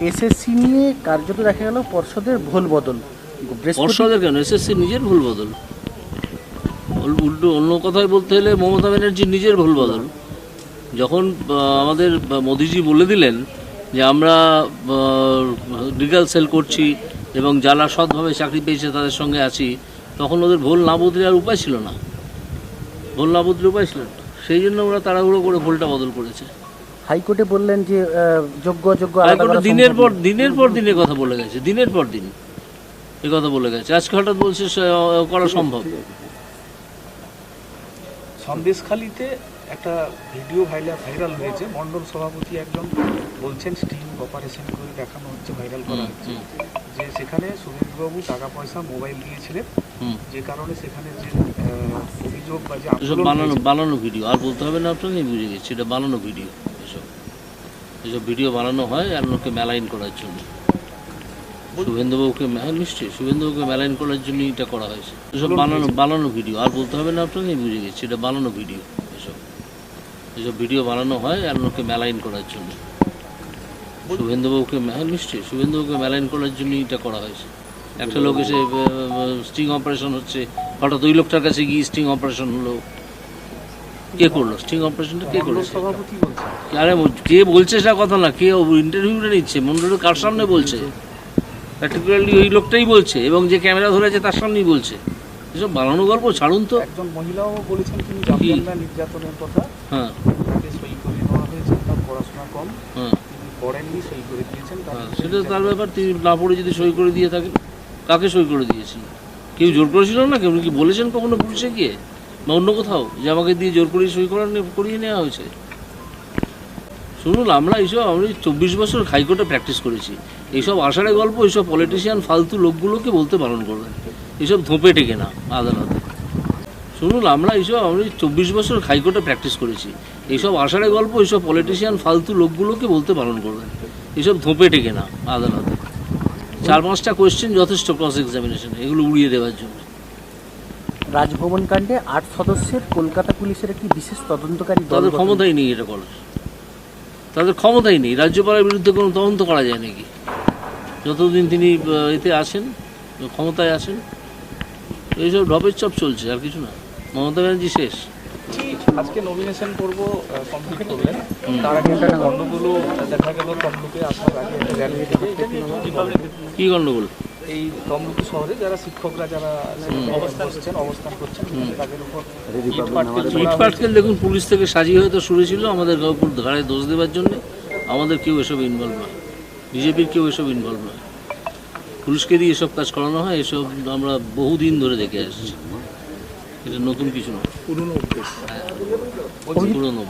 SSC নিয়ে কার্যত দেখা গেল পর্ষদের ভুল বদল। পর্ষদের কেন? এসএসসি নিজের ভুল বদল। উল- উল্টো অন্য কথায় বলতে হলে মমতা ব্যানার্জি নিজের ভুল বদল। যখন আমাদের মোদিজি বলে দিলেন যে আমরা লিগাল সেল করছি এবং যারা সৎভাবে চাকরি পেয়েছে তাদের সঙ্গে আছি, তখন ওদের ভুল না বদলে আর উপায় ছিল না। ভুল না বদলে উপায় ছিল না। সেই জন্য ওরা তাড়াহুড়ো করে ভুলটা বদল করেছে। হাইকোর্টে বললেন যে যোগ্য যোগ্য হাইকোর্টে দিনের পর দিনের পর দিনে কথা বলে গেছে দিনের পর দিন এ কথা বলে গেছে। আজকে হঠাৎ বলছে করা সম্ভব সন্দেশখালিতে একটা ভিডিও ভাইরাল ভাইরাল হয়েছে। মণ্ডল সভাপতি একজন বলছেন স্টিং অপারেশন করে দেখানো হচ্ছে ভাইরাল করা হচ্ছে। যে সেখানে সুরেশবাবু টাকা পয়সা মোবাইল দিয়েছিলেন। হুম। যে কারণে সেখানে যে অভিযোগ বা যে বানানো বানানো ভিডিও। আর বলতে হবে না আপনাকে বুঝে গেছি এটা বানানো ভিডিও। এসব ভিডিও বানানো হয় আর লোককে মেলাইন করার জন্য। শুভেন্দুবাবুকে হ্যাঁ নিশ্চয়ই শুভেন্দুবাবুকে মেলাইন করার জন্য এটা করা হয়েছে। এসব বানানো বানানো ভিডিও আর বলতে হবে না আপনাকে বুঝে গেছি এটা বানানো ভিডিও এসব। এসব ভিডিও বানানো হয় আর লোককে মেলাইন করার জন্য। শুভেন্দুবাবুকে হ্যাঁ নিশ্চয়ই শুভেন্দুবাবুকে মেলাইন করার জন্য এটা করা হয়েছে। একটা লোক এসে স্টিং অপারেশন হচ্ছে হঠাৎ ওই লোকটার কাছে গিয়ে স্টিং অপারেশন হলো। কে করল? স্টিং অপারেশনটা কে করেছে সভাপতি আরে কে বলছে সেটা কথা না কে ইন্টারভিউটা নিচ্ছে? মন্ডল কার সামনে বলছে? পার্টিকুলারলি ওই লোকটাই বলছে এবং যে ক্যামেরা ধরেছে তার সামনেই বলছে। এসব বানানো গল্প ছাড়ুন তো। একজন মহিলাও বলেছেন তিনি জানতেন না নির্যাতনের কথা। হ্যাঁ। সই করে হয়েছে তার পড়াশোনা কম। হ্যাঁ। তিনি পড়েননি সই করে দিয়েছেন তার হ্যাঁ, সেটা তার ব্যাপার তিনি না পড়ে যদি সই করে দিয়ে থাকেন কাকে সই করে দিয়েছি কেউ জোর করেছিল না? কেউ কি বলেছেন কখনো পুলিশে গিয়ে? বা অন্য কোথাও? যে আমাকে দিয়ে জোর করে সই করার করিয়ে নেওয়া হয়েছে। শুনুন, আমরা এইসব আমি চব্বিশ বছর হাইকোর্টে প্র্যাকটিস করেছি। এইসব আষাঢ়ে গল্প, এইসব পলিটিশিয়ান ফালতু লোকগুলোকে বলতে বারণ করবেন। এইসব ধোপে টেকে না, আদালতে। শুনুন, আমরা এইসব আমি চব্বিশ বছর হাইকোর্টে প্র্যাকটিস করেছি। এইসব আষাঢ়ে গল্প, এইসব পলিটিশিয়ান ফালতু লোকগুলোকে বলতে বারণ করবেন। এইসব ধোপে টেকে না, আদালতে। চার পাঁচটা কোয়েশ্চেন যথেষ্ট ক্রস এক্সামিনেশন এগুলো উড়িয়ে দেওয়ার জন্য। রাজভবন কাণ্ডে আট সদস্যের কলকাতা পুলিশের একটি বিশেষ তদন্তকারী দল তাদের ক্ষমতাই নেই এটা করার তাদের ক্ষমতাই নেই। রাজ্যপালের বিরুদ্ধে কোনো তদন্ত করা যায় নাকি? যতদিন তিনি এতে আসেন ক্ষমতায় আছেন এইসব ঢপের চপ চলছে আর কিছু না। মমতা ব্যানার্জি শেষ। আজকে নমিনেশন পর্ব কমপ্লিট করলেন। তার আগে একটা গন্ডগুলো দেখা গেল তমলুকে আসার আগে কি বলবেন? এই তমলুকু শহরে যারা শিক্ষকরা যারা অবস্থান করছেন অবস্থান করছেন তাদের উপর ইট দেখুন পুলিশ থেকে সাজিয়ে হয়তো শুনেছিল আমাদের উপর ঘাড়ে দোষ দেওয়ার জন্য। আমাদের কেউ এসব ইনভলভ নয়। বিজেপির কেউ এসব ইনভলভ নয়। পুলিশকে দিয়ে এসব কাজ করানো হয় এসব আমরা বহুদিন ধরে দেখে আসছি। এটা নতুন কিছু নয়। পুরনো পুরনো